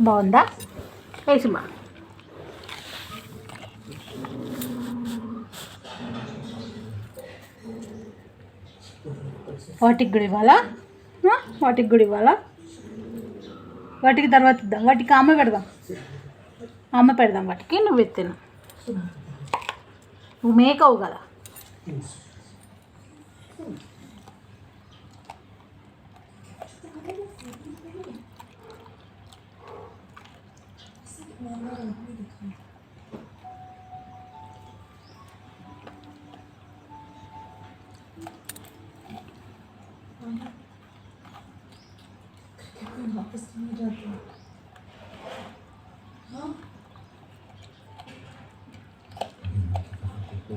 బాగుందా? వేసిమా. వాటికి కూడా ఇవ్వాలా? వాటికి కూడా ఇవ్వాలా? వాటికి తర్వాత ఇద్దాం. వాటికి అమ్మ పెడదాం. అమ్మ పెడదాం వాటికి. నువ్వు ఎత్తిను? నువ్వు మేకవు కదా. 그렇게 아팠습니다. 어? 또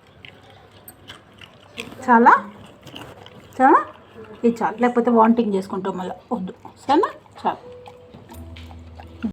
చాలా? చాలా? ఇది చాలు. లేకపోతే వాంటింగ్ చేసుకుంటాం మళ్ళీ. వద్దు. సరేనా? చాలు.